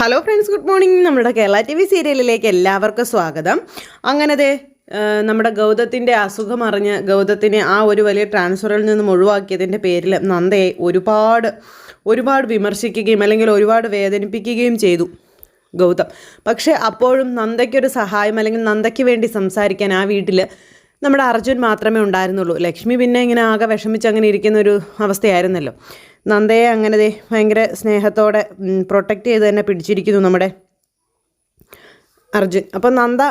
Hello friends good morning നമ്മുടെ Kerala T V സീരിയലിലേക്ക് എല്ലാവർക്കും സ്വാഗതം. അങ്ങനത്തെ നമ്മുടെ ഗൗതത്തിന്റെ അസുഖം അറിഞ്ഞ് ഗൗതത്തിനെ ആ ഒരു വലിയ ട്രാൻസ്ഫറിൽ നിന്നും ഒഴിവാക്കിയതിന്റെ പേരിൽ നന്ദയെ ഒരുപാട് ഒരുപാട് വിമർശിക്കുകയും അല്ലെങ്കിൽ ഒരുപാട് വേദനിപ്പിക്കുകയും ചെയ്തു ഗൗതം. പക്ഷേ അപ്പോഴും നന്ദയ്ക്കൊരു സഹായം അല്ലെങ്കിൽ നന്ദയ്ക്ക് വേണ്ടി സംസാരിക്കാൻ ആ വീട്ടിൽ നമ്മുടെ അർജുൻ മാത്രമേ ഉണ്ടായിരുന്നുള്ളൂ. ലക്ഷ്മി പിന്നെ ഇങ്ങനെ ആകെ വിഷമിച്ച് അങ്ങനെ ഇരിക്കുന്ന ഒരു അവസ്ഥയായിരുന്നല്ലോ. നന്ദയെ അങ്ങനെ ഭയങ്കര സ്നേഹത്തോടെ പ്രൊട്ടക്റ്റ് ചെയ്ത് തന്നെ പിടിച്ചിരിക്കുന്നു നമ്മുടെ അർജുൻ. അപ്പം നന്ദ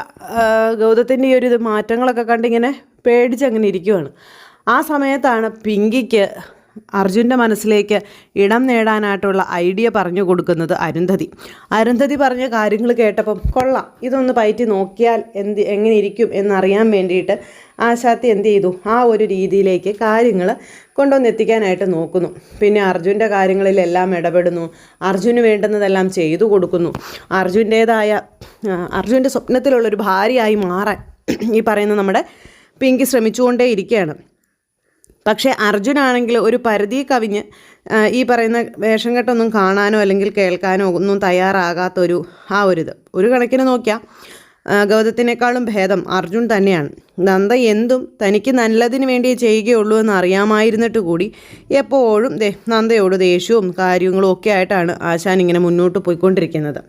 ഗൗതത്തിന്റെ ഈ ഒരു ഇത് മാറ്റങ്ങളൊക്കെ കണ്ടിങ്ങനെ പേടിച്ചങ്ങനെ ഇരിക്കുവാണ്. ആ സമയത്താണ് പിങ്കിക്ക് അർജുന്റെ മനസ്സിലേക്ക് ഇടം നേടാനായിട്ടുള്ള ഐഡിയ പറഞ്ഞു കൊടുക്കുന്നത് അരുന്ധതി. അരുന്ധതി പറഞ്ഞ കാര്യങ്ങൾ കേട്ടപ്പം കൊള്ളാം ഇതൊന്ന് പയറ്റി നോക്കിയാൽ എന്ത് എങ്ങനെ ഇരിക്കും എന്നറിയാൻ വേണ്ടിയിട്ട് ആശാത്തി എന്ത് ചെയ്തു? ആ ഒരു രീതിയിലേക്ക് കാര്യങ്ങൾ കൊണ്ടുവന്നെത്തിക്കാനായിട്ട് നോക്കുന്നു. പിന്നെ അർജുന്റെ കാര്യങ്ങളിലെല്ലാം ഇടപെടുന്നു അർജുന് വേണ്ടുന്നതെല്ലാം ചെയ്തു കൊടുക്കുന്നു. അർജുന്റേതായ അർജുന്റെ സ്വപ്നത്തിലുള്ളൊരു ഭാര്യയായി മാറാൻ ഈ പറയുന്ന നമ്മുടെ പിങ്കി ശ്രമിച്ചുകൊണ്ടേ ഇരിക്കുകയാണ് പക്ഷേ അർജുനാണെങ്കിൽ ഒരു പരിധി കവിഞ്ഞ് ഈ പറയുന്ന വേഷം കെട്ടൊന്നും കാണാനോ അല്ലെങ്കിൽ കേൾക്കാനോ ഒന്നും തയ്യാറാകാത്തൊരു ആ ഒരു ഇത്. ഒരു കണക്കിന് നോക്കിയാൽ ഗൗതത്തിനേക്കാളും ഭേദം അർജുൻ തന്നെയാണ്. നന്ദ എന്തും തനിക്ക് നല്ലതിന് വേണ്ടിയേ ചെയ്യുകയുള്ളൂ എന്ന് അറിയാമായിരുന്നിട്ട് കൂടി എപ്പോഴും ദേ നന്ദയോട് ദേഷ്യവും കാര്യങ്ങളും ഒക്കെ ആയിട്ടാണ് ആശാൻ ഇങ്ങനെ മുന്നോട്ട് പോയിക്കൊണ്ടിരിക്കുന്നത്.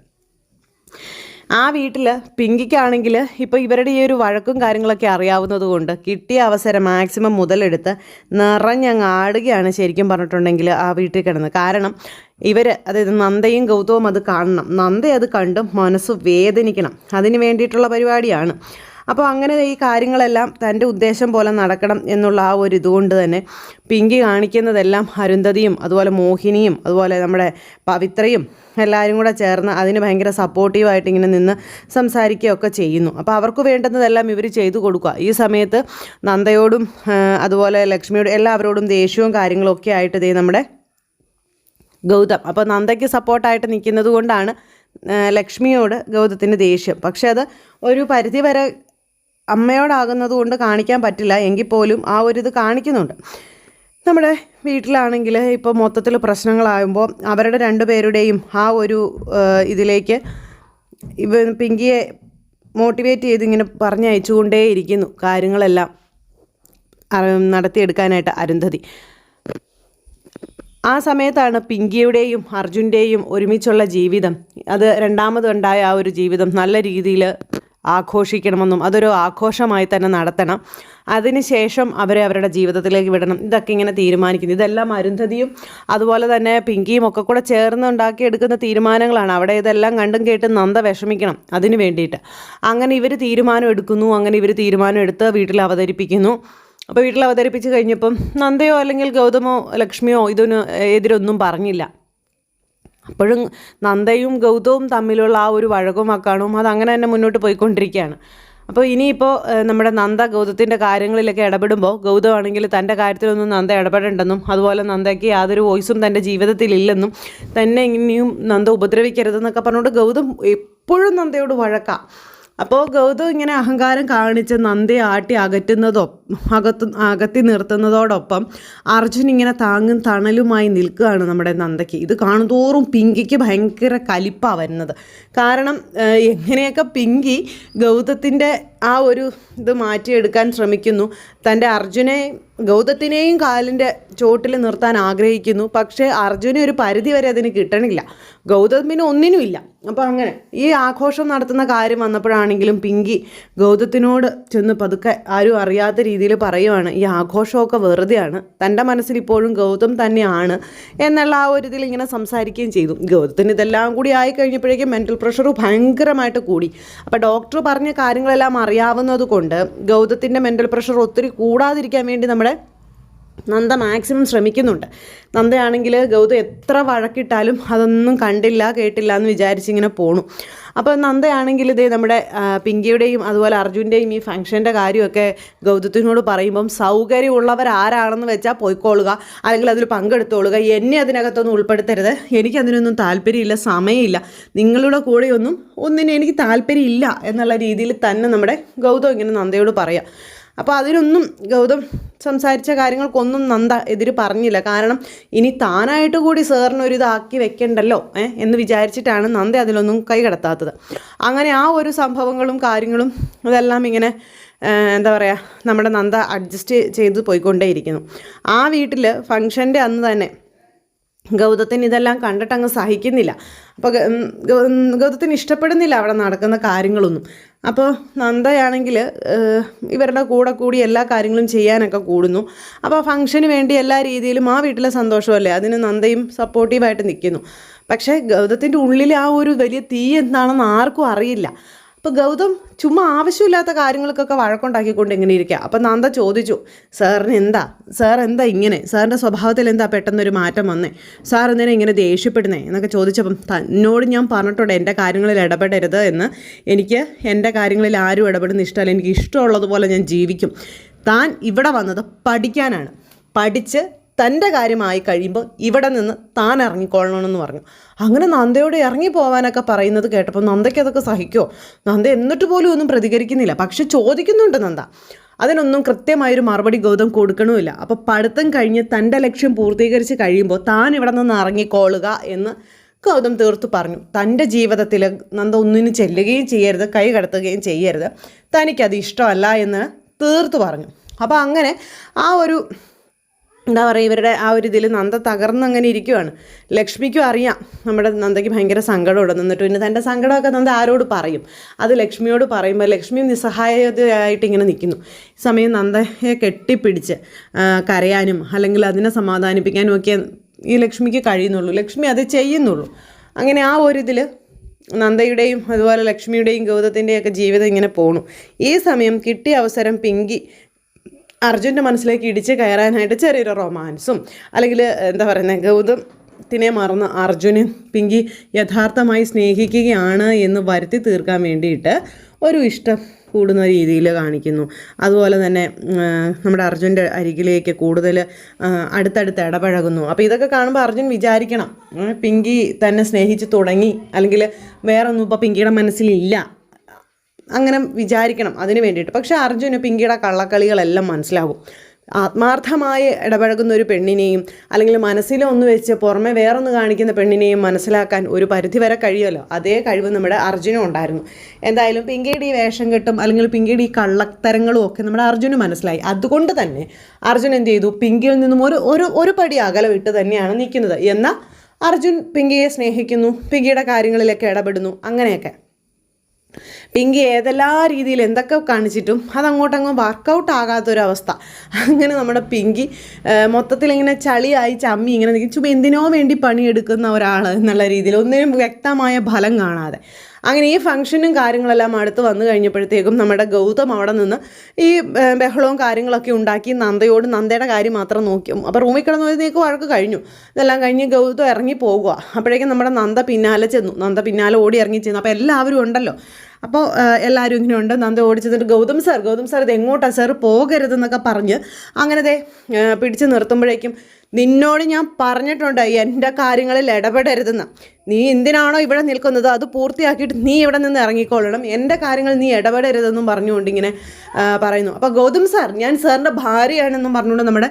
ആ വീട്ടിൽ പിങ്കിക്കാണെങ്കിൽ ഇപ്പോൾ ഇവരുടെ ഈ ഒരു വഴക്കും കാര്യങ്ങളൊക്കെ അറിയാവുന്നത് കൊണ്ട് കിട്ടിയ അവസരം മാക്സിമം മുതലെടുത്ത് നിറഞ്ഞങ്ങ് ആടുകയാണ് ശരിക്കും പറഞ്ഞിട്ടുണ്ടെങ്കിൽ ആ വീട്ടിൽ കിടന്ന്. കാരണം ഇവർ അതായത് നന്ദയും ഗൗതവും അത് കാണണം. നന്ദ അത് കണ്ടും മനസ്സ് വേദനിക്കണം. അതിന് വേണ്ടിയിട്ടുള്ള പരിപാടിയാണ്. അപ്പോൾ അങ്ങനെ ഈ കാര്യങ്ങളെല്ലാം തന്റെ ഉദ്ദേശം പോലെ നടക്കണം എന്നുള്ള ആ ഒരു ഇതുകൊണ്ട് തന്നെ പിങ്കി കാണിക്കുന്നതെല്ലാം അരുന്ധതിയും അതുപോലെ മോഹിനിയും അതുപോലെ നമ്മുടെ പവിത്രയും എല്ലാവരും കൂടെ ചേർന്ന് അതിന് ഭയങ്കര സപ്പോർട്ടീവായിട്ട് ഇങ്ങനെ നിന്ന് സംസാരിക്കുകയൊക്കെ ചെയ്യുന്നു. അപ്പോൾ അവർക്ക് വേണ്ടുന്നതെല്ലാം ഇവർ ചെയ്തു കൊടുക്കുക. ഈ സമയത്ത് നന്ദയോടും അതുപോലെ ലക്ഷ്മിയോടും എല്ലാവരോടും ദേഷ്യവും കാര്യങ്ങളൊക്കെ ആയിട്ട് ഇതേ നമ്മുടെ ഗൗതം. അപ്പോൾ നന്ദയ്ക്ക് സപ്പോർട്ടായിട്ട് നിൽക്കുന്നത് കൊണ്ടാണ് ലക്ഷ്മിയോട് ഗൗതത്തിന്റെ ദേഷ്യം. പക്ഷേ അത് ഒരു പരിധി വരെ അമ്മയോടാകുന്നത് കൊണ്ട് കാണിക്കാൻ പറ്റില്ല എങ്കിൽ പോലും ആ ഒരു ഇത് കാണിക്കുന്നുണ്ട്. നമ്മുടെ വീട്ടിലാണെങ്കിൽ ഇപ്പോൾ മൊത്തത്തിൽ പ്രശ്നങ്ങളാകുമ്പോൾ അവരുടെ രണ്ടുപേരുടെയും ആ ഒരു ഇതിലേക്ക് ഇവ പിങ്കിയെ മോട്ടിവേറ്റ് ചെയ്ത് ഇങ്ങനെ പറഞ്ഞയച്ചുകൊണ്ടേയിരിക്കുന്നു കാര്യങ്ങളെല്ലാം നടത്തിയെടുക്കാനായിട്ട് അരുന്ധതി. ആ സമയത്താണ് പിങ്കിയുടെയും അർജുന്റെയും ഒരുമിച്ചുള്ള ജീവിതം. അത് രണ്ടാമതുണ്ടായ ആ ഒരു ജീവിതം. നല്ല രീതിയിൽ ആഘോഷിക്കണമെന്നും അതൊരു ആഘോഷമായി തന്നെ നടത്തണം. അതിനുശേഷം അവരെ അവരുടെ ജീവിതത്തിലേക്ക് വിടണം. ഇതൊക്കെ ഇങ്ങനെ തീരുമാനിക്കുന്നു. ഇതെല്ലാം അരുന്ധതിയും അതുപോലെ തന്നെ പിങ്കിയും ഒക്കെ കൂടെ ചേർന്ന് ഉണ്ടാക്കിയെടുക്കുന്ന തീരുമാനങ്ങളാണ്. അവിടെ ഇതെല്ലാം കണ്ടും കേട്ടും നന്ദ വിഷമിക്കണം അതിന് വേണ്ടിയിട്ട്. അങ്ങനെ ഇവർ തീരുമാനം എടുക്കുന്നു. അങ്ങനെ ഇവർ തീരുമാനം എടുത്ത് വീട്ടിൽ അവതരിപ്പിക്കുന്നു. അപ്പോൾ വീട്ടിൽ അവതരിപ്പിച്ച് കഴിഞ്ഞപ്പം നന്ദയോ അല്ലെങ്കിൽ ഗൗതമോ ലക്ഷ്മിയോ ഇതിന് എതിരൊന്നും പറഞ്ഞില്ല. അപ്പോഴും നന്ദയും ഗൗതവും തമ്മിലുള്ള ആ ഒരു വഴക്കും അക്കാണും അത് അങ്ങനെ തന്നെ മുന്നോട്ട് പോയിക്കൊണ്ടിരിക്കുകയാണ്. അപ്പോൾ ഇനിയിപ്പോൾ നമ്മുടെ നന്ദ ഗൗതത്തിന്റെ കാര്യങ്ങളിലൊക്കെ ഇടപെടുമ്പോൾ ഗൗതമാണെങ്കിൽ തന്റെ കാര്യത്തിലൊന്നും നന്ദ ഇടപെടേണ്ടെന്നും അതുപോലെ നന്ദയ്ക്ക് യാതൊരു വോയിസും തന്റെ ജീവിതത്തിലില്ലെന്നും തന്നെ ഇനിയും നന്ദ ഉപദ്രവിക്കരുതെന്നൊക്കെ പറഞ്ഞുകൊണ്ട് ഗൗതം എപ്പോഴും നന്ദയോട് വഴക്കാം. അപ്പോൾ ഗൗതം ഇങ്ങനെ അഹങ്കാരം കാണിച്ച് നന്ദി ആട്ടി അകറ്റുന്നതോ അകത്ത് അകത്തി നിർത്തുന്നതോടൊപ്പം അർജുൻ ഇങ്ങനെ താങ്ങും തണലുമായി നിൽക്കുകയാണ് നമ്മുടെ നന്ദയ്ക്ക്. ഇത് കാണുന്തോറും പിങ്കിക്ക് ഭയങ്കര കലിപ്പാണ് വരുന്നത്. കാരണം എങ്ങനെയൊക്കെ പിങ്കി ഗൗതത്തിന്റെ ആ ഒരു ഇത് മാറ്റിയെടുക്കാൻ ശ്രമിക്കുന്നു. തന്റെ അർജുനെ ഗൗതത്തിനെയും കാലിന്റെ ചോട്ടിൽ നിർത്താൻ ആഗ്രഹിക്കുന്നു. പക്ഷേ അർജുനെ ഒരു പരിധി വരെ അതിന് കിട്ടണില്ല. ഗൗതമിന് ഒന്നിനുമില്ല അപ്പോൾ അങ്ങനെ ഈ ആഘോഷം നടത്തുന്ന കാര്യം വന്നപ്പോഴാണെങ്കിലും പിങ്കി ഗൗതത്തിനോട് ചെന്ന് പതുക്കെ ആരും അറിയാത്ത രീതിയിൽ പറയുവാണ് ഈ ആഘോഷമൊക്കെ വെറുതെയാണ്. തന്റെ മനസ്സിൽ ഇപ്പോഴും ഗൗതം തന്നെയാണ് എന്നുള്ള ആ ഒരു ഇതിൽ ഇങ്ങനെ സംസാരിക്കുകയും ചെയ്തു. ഗൗതത്തിന് ഇതെല്ലാം കൂടി ആയി കഴിഞ്ഞപ്പോഴേക്കും മെന്റൽ പ്രഷർ ഭയങ്കരമായിട്ട് കൂടി. അപ്പോൾ ഡോക്ടർ പറഞ്ഞ കാര്യങ്ങളെല്ലാം അറിയാവുന്നത് കൊണ്ട് ഗൗതത്തിന്റെ മെന്റൽ പ്രഷർ ഒത്തിരി കൂടാതിരിക്കാൻ വേണ്ടി നമ്മുടെ നന്ദ മാക്സിമം ശ്രമിക്കുന്നുണ്ട്. നന്ദയാണെങ്കിൽ ഗൗതം എത്ര വഴക്കിട്ടാലും അതൊന്നും കണ്ടില്ല കേട്ടില്ല എന്ന് വിചാരിച്ചിങ്ങനെ പോണു. അപ്പോൾ നന്ദയാണെങ്കിൽ ഇതേ നമ്മുടെ പിങ്കിയുടെയും അതുപോലെ അർജുന്റെയും ഈ ഫംഗ്ഷന്റെ കാര്യമൊക്കെ ഗൗതത്തിനോട് പറയുമ്പം സൗകര്യമുള്ളവരാരാണെന്ന് വെച്ചാൽ പോയിക്കോളുക അല്ലെങ്കിൽ അതിൽ പങ്കെടുത്തോളുക. എന്നെ അതിനകത്തൊന്നും ഉൾപ്പെടുത്തരുത്. എനിക്കതിനൊന്നും താല്പര്യമില്ല സമയമില്ല. നിങ്ങളുടെ കൂടെയൊന്നും ഒന്നിനും എനിക്ക് താല്പര്യമില്ല എന്നുള്ള രീതിയിൽ തന്നെ നമ്മുടെ ഗൗതം ഇങ്ങനെ നന്ദയോട് പറയാം. അപ്പോൾ അതിനൊന്നും ഗൗതം സംസാരിച്ച കാര്യങ്ങൾക്കൊന്നും നന്ദ എതിര് പറഞ്ഞില്ല. കാരണം ഇനി താനായിട്ട് കൂടി സാറിന് ഒരു ഇതാക്കി വെക്കണ്ടല്ലോ എന്ന് വിചാരിച്ചിട്ടാണ് നന്ദ അതിലൊന്നും കൈകടത്താത്തത് അങ്ങനെ ആ ഒരു സംഭവങ്ങളും കാര്യങ്ങളും അതെല്ലാം ഇങ്ങനെ എന്താ പറയുക നമ്മുടെ നന്ദ അഡ്ജസ്റ്റ് ചെയ്ത് പോയിക്കൊണ്ടേയിരിക്കുന്നു. ആ വീട്ടിൽ ഫങ്ഷന്റെ അന്ന് തന്നെ ഗൗതത്തിന് ഇതെല്ലാം കണ്ടിട്ട് അങ്ങ് സഹിക്കുന്നില്ല അപ്പോൾ ഗൗതത്തിന് ഇഷ്ടപ്പെടുന്നില്ല അവിടെ നടക്കുന്ന കാര്യങ്ങളൊന്നും. അപ്പോൾ നന്ദയാണെങ്കിൽ ഇവരുടെ കൂടെ കൂടി എല്ലാ കാര്യങ്ങളും ചെയ്യാനൊക്കെ കൂടുന്നു. അപ്പോൾ ഫംഗ്ഷന് വേണ്ടി എല്ലാ രീതിയിലും ആ വീട്ടിലെ സന്തോഷമല്ലേ? അതിന് നന്ദയും സപ്പോർട്ടീവായിട്ട് നിൽക്കുന്നു പക്ഷേ ഗൗതത്തിന്റെ ഉള്ളിൽ ആ ഒരു വലിയ തീ എന്താണെന്ന് ആർക്കും അറിയില്ല. അപ്പോൾ ഗൗതം ചുമ്മാ ആവശ്യമില്ലാത്ത കാര്യങ്ങൾക്കൊക്കെ വഴക്കുണ്ടാക്കിക്കൊണ്ട് എങ്ങനെ ഇരിക്കുക അപ്പം നന്ദ ചോദിച്ചു സാറിന് എന്താ? സാർ എന്താ ഇങ്ങനെ? സാറിന്റെ സ്വഭാവത്തിൽ എന്താ പെട്ടെന്നൊരു മാറ്റം വന്നേ? സാർ എന്തിനാ ഇങ്ങനെ ദേഷ്യപ്പെടുന്നേ? എന്നൊക്കെ ചോദിച്ചപ്പം തന്നോട് ഞാൻ പറഞ്ഞിട്ടുണ്ട് എന്റെ കാര്യങ്ങളിൽ ഇടപെടരുത് എന്ന്. എനിക്ക് എന്റെ കാര്യങ്ങളിൽ ആരും ഇടപെടുന്ന ഇഷ്ടമല്ല. എനിക്ക് ഇഷ്ടമുള്ളതുപോലെ ഞാൻ ജീവിക്കും. താൻ ഇവിടെ വന്നത് പഠിക്കാനാണ്. പഠിച്ച് തന്റെ കാര്യമായി കഴിയുമ്പോൾ ഇവിടെ നിന്ന് താൻ ഇറങ്ങിക്കൊള്ളണമെന്ന് പറഞ്ഞു. അങ്ങനെ നന്ദയോട് ഇറങ്ങി പോകാനൊക്കെ പറയുന്നത് കേട്ടപ്പോൾ നന്ദയ്ക്ക് അതൊക്കെ സഹിക്കുമോ നന്ദ എന്നിട്ട് പോലും ഒന്നും പ്രതികരിക്കുന്നില്ല. പക്ഷെ ചോദിക്കുന്നുണ്ട് നന്ദ. അതിനൊന്നും കൃത്യമായൊരു മറുപടി ഗൗതം കൊടുക്കണമില്ല. അപ്പോൾ പഠിത്തം കഴിഞ്ഞ് തന്റെ ലക്ഷ്യം പൂർത്തീകരിച്ച് കഴിയുമ്പോൾ താൻ ഇവിടെ നിന്ന് ഇറങ്ങിക്കോളുക എന്ന് ഗൗതം തീർത്തു പറഞ്ഞു. തന്റെ ജീവിതത്തിൽ നന്ദ ഒന്നിനും ചെല്ലുകയും ചെയ്യരുത് കൈ കടത്തുകയും ചെയ്യരുത്. തനിക്കത് ഇഷ്ടമല്ല എന്ന് തീർത്തു പറഞ്ഞു. അപ്പോൾ അങ്ങനെ ആ ഒരു എന്താ പറയുക ഇവരുടെ ആ ഒരു ഇതിൽ നന്ദ തകർന്നങ്ങനെ ഇരിക്കുവാണ്. ലക്ഷ്മിക്കും അറിയാം. നമ്മുടെ നന്ദയ്ക്ക് ഭയങ്കര സങ്കടമുണ്ട്. എന്നിട്ട് പിന്നെ തന്റെ സങ്കടമൊക്കെ നന്ദ ആരോട് പറയും? അത് ലക്ഷ്മിയോട് പറയുമ്പോൾ ലക്ഷ്മിയും നിസ്സഹായതയായിട്ട് ഇങ്ങനെ നിൽക്കുന്നു. ഈ സമയം നന്ദയെ കെട്ടിപ്പിടിച്ച് കരയാനും അല്ലെങ്കിൽ അതിനെ സമാധാനിപ്പിക്കാനും ഒക്കെ ഈ ലക്ഷ്മിക്ക് കഴിയുന്നുള്ളൂ. ലക്ഷ്മി അത് ചെയ്യുന്നുള്ളൂ. അങ്ങനെ ആ ഒരു ഇതിൽ നന്ദയുടെയും അതുപോലെ ലക്ഷ്മിയുടെയും ഗൗതത്തിന്റെയും ഒക്കെ ജീവിതം ഇങ്ങനെ പോണു. ഈ സമയം കിട്ടിയ അവസരം പിങ്കി അർജുന്റെ മനസ്സിലേക്ക് ഇടിച്ച് കയറാനായിട്ട് ചെറിയൊരു റൊമാൻസും. അല്ലെങ്കിൽ എന്താ പറയുന്നത് ഗൗതം ത്തിനെ മറന്ന് അർജുന് പിങ്കി യഥാർത്ഥമായി സ്നേഹിക്കുകയാണ് എന്ന് വരുത്തി തീർക്കാൻ വേണ്ടിയിട്ട് ഒരു ഇഷ്ടം കൂടുന്ന രീതിയിൽ കാണിക്കുന്നു. അതുപോലെ തന്നെ നമ്മുടെ അർജുന്റെ അരികിലേക്ക് കൂടുതൽ അടുത്തടുത്ത് ഇടപഴകുന്നു. അപ്പോൾ ഇതൊക്കെ കാണുമ്പോൾ അർജുൻ വിചാരിക്കണം പിങ്കി തന്നെ സ്നേഹിച്ച് തുടങ്ങി. അല്ലെങ്കിൽ വേറൊന്നും ഇപ്പോൾ പിങ്കിയുടെ മനസ്സിലില്ല. അങ്ങനെ വിചാരിക്കണം അതിന് വേണ്ടിയിട്ട്. പക്ഷേ അർജുന് പിങ്കിയുടെ കള്ളക്കളികളെല്ലാം മനസ്സിലാകും. ആത്മാർത്ഥമായി ഇടപഴകുന്ന ഒരു പെണ്ണിനെയും അല്ലെങ്കിൽ മനസ്സിലൊന്ന് വെച്ച് പുറമെ വേറൊന്ന് കാണിക്കുന്ന പെണ്ണിനെയും മനസ്സിലാക്കാൻ ഒരു പരിധി വരെ കഴിയുമല്ലോ? അതേ കഴിവ് നമ്മുടെ അർജുനും ഉണ്ടായിരുന്നു. എന്തായാലും പിങ്കിയുടെ ഈ വേഷം കെട്ടും അല്ലെങ്കിൽ പിങ്കിയുടെ ഈ കള്ളത്തരങ്ങളും ഒക്കെ നമ്മുടെ അർജുന് മനസ്സിലായി. അതുകൊണ്ട് തന്നെ അർജുൻ എന്ത് ചെയ്തു? പിങ്കിയിൽ നിന്നും ഒരു ഒരു ഒരു പടി അകലെ വിട്ട് തന്നെയാണ് നിൽക്കുന്നത്. എന്നാൽ അർജുൻ പിങ്കിയെ സ്നേഹിക്കുന്നു പിങ്കിയുടെ കാര്യങ്ങളിലൊക്കെ ഇടപെടുന്നു അങ്ങനെയൊക്കെ. പിങ്കി ഏതെല്ലാ രീതിയിൽ എന്തൊക്കെ കാണിച്ചിട്ടും അതങ്ങോട്ടങ്ങ് വർക്കൗട്ട് ആകാത്തൊരവസ്ഥ. അങ്ങനെ നമ്മുടെ പിങ്കി മൊത്തത്തിൽ ഇങ്ങനെ ചളിയായി ചമ്മി ഇങ്ങനെ നിൽക്കും. ചുമ്മാ എന്തിനോ വേണ്ടി പണിയെടുക്കുന്ന ഒരാൾ എന്നുള്ള രീതിയിൽ ഒന്നിനും വ്യക്തമായ ഫലം കാണാതെ. അങ്ങനെ ഈ ഫംഗ്ഷനും കാര്യങ്ങളെല്ലാം അടുത്ത് വന്നു കഴിഞ്ഞപ്പോഴത്തേക്കും നമ്മുടെ ഗൗതം അവിടെ നിന്ന് ഈ ബഹളവും കാര്യങ്ങളൊക്കെ ഉണ്ടാക്കി നന്ദയോട് നന്ദയുടെ കാര്യം മാത്രം നോക്കി. അപ്പോൾ റൂമിൽ കിടന്നു പോയതേക്ക് വഴക്ക് കഴിഞ്ഞു? ഇതെല്ലാം കഴിഞ്ഞ് ഗൗതം ഇറങ്ങി പോകുക അപ്പോഴേക്കും നമ്മുടെ നന്ദ പിന്നാലെ ചെന്നു. നന്ദ പിന്നാലെ ഓടി ഇറങ്ങി ചെന്നു. അപ്പോൾ എല്ലാവരും ഉണ്ടല്ലോ. അപ്പോൾ എല്ലാവരും ഇങ്ങനെ ഉണ്ട്. നന്ദ ഓടിച്ചെന്നിട്ട് ഗൗതം സാർ ഗൗതം സാർ ഇത് എങ്ങോട്ടാണ് സാർ പോകരുതെന്നൊക്കെ പറഞ്ഞ് അങ്ങനത്തെ പിടിച്ച് നിർത്തുമ്പോഴേക്കും നിന്നോട് ഞാൻ പറഞ്ഞിട്ടുണ്ട് എന്റെ കാര്യങ്ങളിൽ ഇടപെടരുതെന്ന്. നീ എന്തിനാണോ ഇവിടെ നിൽക്കുന്നത്? അത് പൂർത്തിയാക്കിയിട്ട് നീ ഇവിടെ നിന്ന് ഇറങ്ങിക്കൊള്ളണം. എന്റെ കാര്യങ്ങൾ നീ ഇടപെടരുതെന്നും പറഞ്ഞുകൊണ്ട് ഇങ്ങനെ പറയുന്നു. അപ്പോൾ ഗൗതം സാർ ഞാൻ സാറിന്റെ ഭാര്യയാണെന്നും പറഞ്ഞുകൊണ്ട് നമ്മുടെ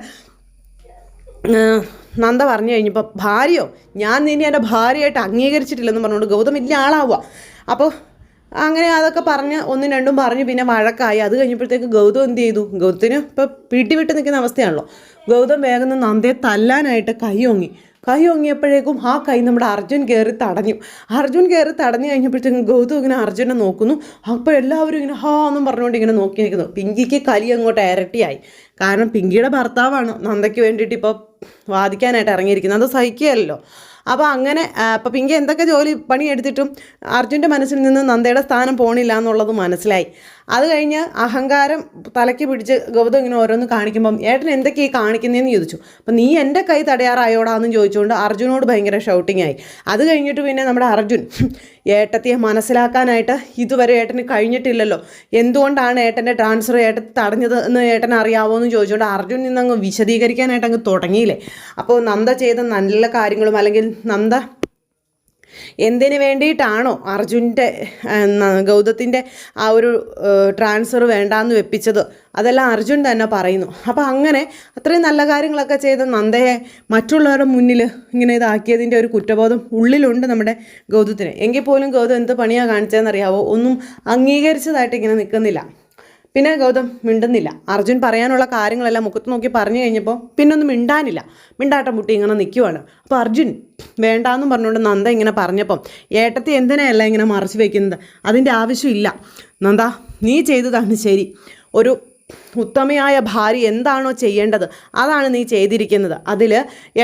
നന്ദ പറഞ്ഞു കഴിഞ്ഞപ്പോൾ ഭാര്യയോ ഞാൻ നിന്നെ എന്റെ ഭാര്യയായിട്ട് അംഗീകരിച്ചിട്ടില്ലെന്നും പറഞ്ഞുകൊണ്ട് ഗൗതം ഇല്ല ആളാവുക. അപ്പോൾ അങ്ങനെ അതൊക്കെ പറഞ്ഞ് ഒന്നും രണ്ടും പറഞ്ഞ് പിന്നെ വഴക്കായി. അത് കഴിഞ്ഞപ്പോഴത്തേക്ക് ഗൗതം എന്ത് ചെയ്തു? ഗൗതത്തിന് ഇപ്പം പിടിവിട്ട് നിൽക്കുന്ന അവസ്ഥയാണല്ലോ. ഗൗതം വേഗം നന്ദയെ തല്ലാനായിട്ട് കൈ ഓങ്ങി. കൈ ഓങ്ങിയപ്പോഴേക്കും ആ കൈ നമ്മുടെ അർജുൻ കയറി തടഞ്ഞു. അർജുൻ കയറി തടഞ്ഞു കഴിഞ്ഞപ്പോഴത്തേക്കും ഗൗതം ഇങ്ങനെ അർജുനെ നോക്കുന്നു. അപ്പോൾ എല്ലാവരും ഇങ്ങനെ ഹാ എന്നും പറഞ്ഞുകൊണ്ട് ഇങ്ങനെ നോക്കി നിൽക്കുന്നു. പിങ്കിക്ക് കലി അങ്ങോട്ട് ഇരട്ടിയായി. കാരണം പിങ്കിയുടെ ഭർത്താവാണ് നന്ദയ്ക്ക് വേണ്ടിയിട്ട് ഇപ്പോൾ വാദിക്കാനായിട്ട് ഇറങ്ങിയിരിക്കുന്നത്. അത് സഹിക്കുകയല്ലോ അപ്പോൾ അങ്ങനെ അപ്പോൾ പിങ്കി എന്തൊക്കെ ജോലി പണിയെടുത്തിട്ടും അർജുന്റെ മനസ്സിൽ നിന്ന് നന്ദയുടെ സ്ഥാനം പോണില്ല എന്നുള്ളത് മനസ്സിലായി. അത് കഴിഞ്ഞ് അഹങ്കാരം തലയ്ക്ക് പിടിച്ച് ഗൗതം ഇങ്ങനെ ഓരോന്ന് കാണിക്കുമ്പം ഏട്ടൻ എന്തൊക്കെ ഈ കാണിക്കുന്നതെന്ന് ചോദിച്ചു. അപ്പം നീ എന്റെ കൈ തടയാറായോടാന്ന് ചോദിച്ചുകൊണ്ട് അർജുനോട് ഭയങ്കര ഷൗട്ടിംഗ് ആയി. അത് കഴിഞ്ഞിട്ട് പിന്നെ നമ്മുടെ അർജുൻ ഏട്ടത്തിയെ മനസ്സിലാക്കാനായിട്ട് ഇതുവരെ ഏട്ടന് കഴിഞ്ഞിട്ടില്ലല്ലോ. എന്തുകൊണ്ടാണ് ഏട്ടന്റെ ട്രാൻസ്ഫർ ഏട്ടൻ തടഞ്ഞത് എന്ന് ഏട്ടൻ അറിയാവോ എന്ന് ചോദിച്ചുകൊണ്ട് അർജുൻ നിന്ന് അങ്ങ് വിശദീകരിക്കാനായിട്ട് അങ്ങ് തുടങ്ങിയില്ലേ? അപ്പോൾ നന്ദ ചെയ്ത നല്ല കാര്യങ്ങളും അല്ലെങ്കിൽ നന്ദ എന്തിനു വേണ്ടിയിട്ടാണോ അർജുന്റെ ഗൗതത്തിന്റെ ആ ഒരു ട്രാൻസ്ഫർ വേണ്ടാന്ന് വെപ്പിച്ചത്? അതെല്ലാം അർജുൻ തന്നെ പറയുന്നു. അപ്പോൾ അങ്ങനെ അത്രയും നല്ല കാര്യങ്ങളൊക്കെ ചെയ്ത നന്ദയെ മറ്റുള്ളവരുടെ മുന്നിൽ ഇങ്ങനെ ഇതാക്കിയതിന്റെ ഒരു കുറ്റബോധം ഉള്ളിലുണ്ട് നമ്മുടെ ഗൗതത്തിന്. എങ്കിൽ പോലും ഗൗതം എന്ത് പണിയാണ് കാണിച്ചതെന്നറിയാവോ? ഒന്നും അംഗീകരിച്ചതായിട്ട് ഇങ്ങനെ നിൽക്കുന്നില്ല. പിന്നെ ഗൗതം മിണ്ടുന്നില്ല. അർജുൻ പറയാനുള്ള കാര്യങ്ങളെല്ലാം മുഖത്ത് നോക്കി പറഞ്ഞു കഴിഞ്ഞപ്പോൾ പിന്നെ ഒന്നും മിണ്ടാനില്ല. മിണ്ടാട്ടം മുട്ടി ഇങ്ങനെ നിൽക്കുവാണ് അപ്പോൾ അർജുൻ വേണ്ടാന്നും പറഞ്ഞുകൊണ്ട് നന്ദ ഇങ്ങനെ പറഞ്ഞപ്പം ഏട്ടത്തി എന്തിനല്ല ഇങ്ങനെ മറച്ചു വെക്കുന്നത്? അതിന്റെ ആവശ്യമില്ല. നന്ദ നീ ചെയ്തതാണ് ശരി. ഒരു ഉത്തമയായ ഭാര്യ എന്താണോ ചെയ്യേണ്ടത് അതാണ് നീ ചെയ്തിരിക്കുന്നത്. അതിൽ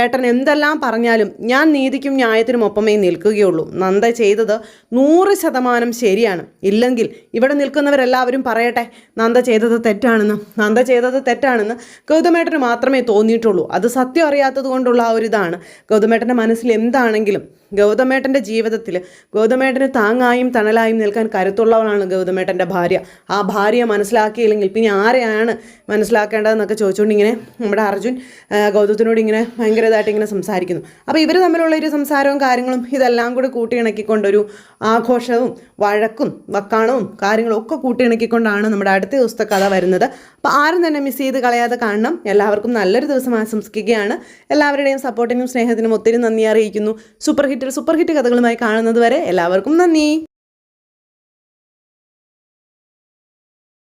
ഏട്ടൻ എന്തെല്ലാം പറഞ്ഞാലും ഞാൻ നീതിക്കും ന്യായത്തിനും ഒപ്പമേ നിൽക്കുകയുള്ളൂ. നന്ദ ചെയ്തത് നൂറ് ശതമാനം ശരിയാണ്. ഇല്ലെങ്കിൽ ഇവിടെ നിൽക്കുന്നവരെല്ലാവരും പറയട്ടെ നന്ദ ചെയ്തത് തെറ്റാണെന്ന്. നന്ദ ചെയ്തത് തെറ്റാണെന്ന് ഗൗതമേട്ടന് മാത്രമേ തോന്നിയിട്ടുള്ളൂ. അത് സത്യം അറിയാത്തത് കൊണ്ടുള്ള ആ ഒരു ഇതാണ്. ഗൗതമേട്ടന്റെ മനസ്സിൽ എന്താണെങ്കിലും ഗൗതമേട്ടന്റെ ജീവിതത്തിൽ ഗൗതമേട്ടന് താങ്ങായും തണലായും നിൽക്കാൻ കരുത്തുള്ളവളാണ് ഗൗതമേട്ടന്റെ ഭാര്യ. ആ ഭാര്യ മനസ്സിലാക്കിയില്ലെങ്കിൽ പിന്നെ ആരെയാണ് മനസ്സിലാക്കേണ്ടതെന്നൊക്കെ ചോദിച്ചുകൊണ്ട് ഇങ്ങനെ നമ്മുടെ അർജുൻ ഗൗതത്തിനോട് ഇങ്ങനെ ഭയങ്കര ഇതായിട്ട് ഇങ്ങനെ സംസാരിക്കുന്നു. അപ്പോൾ ഇവർ തമ്മിലുള്ള ഒരു സംസാരവും കാര്യങ്ങളും ഇതെല്ലാം കൂടി കൂട്ടിയിണക്കിക്കൊണ്ടൊരു ആഘോഷവും വഴക്കും വക്കാണവും കാര്യങ്ങളും ഒക്കെ കൂട്ടിയിണക്കിക്കൊണ്ടാണ് നമ്മുടെ അടുത്ത ദിവസത്തെ കഥ വരുന്നത്. അപ്പോൾ ആരും തന്നെ മിസ് ചെയ്ത് കളയാതെ കാണണം. എല്ലാവർക്കും നല്ലൊരു ദിവസം ആശംസിക്കുകയാണ്. എല്ലാവരുടെയും സപ്പോർട്ടിനും സ്നേഹത്തിനും ഒത്തിരി നന്ദി അറിയിക്കുന്നു. സൂപ്പർ ഹിറ്റിൽ സൂപ്പർ ഹിറ്റ് കഥകളുമായി കാണുന്നത് വരെ എല്ലാവർക്കും നന്ദി.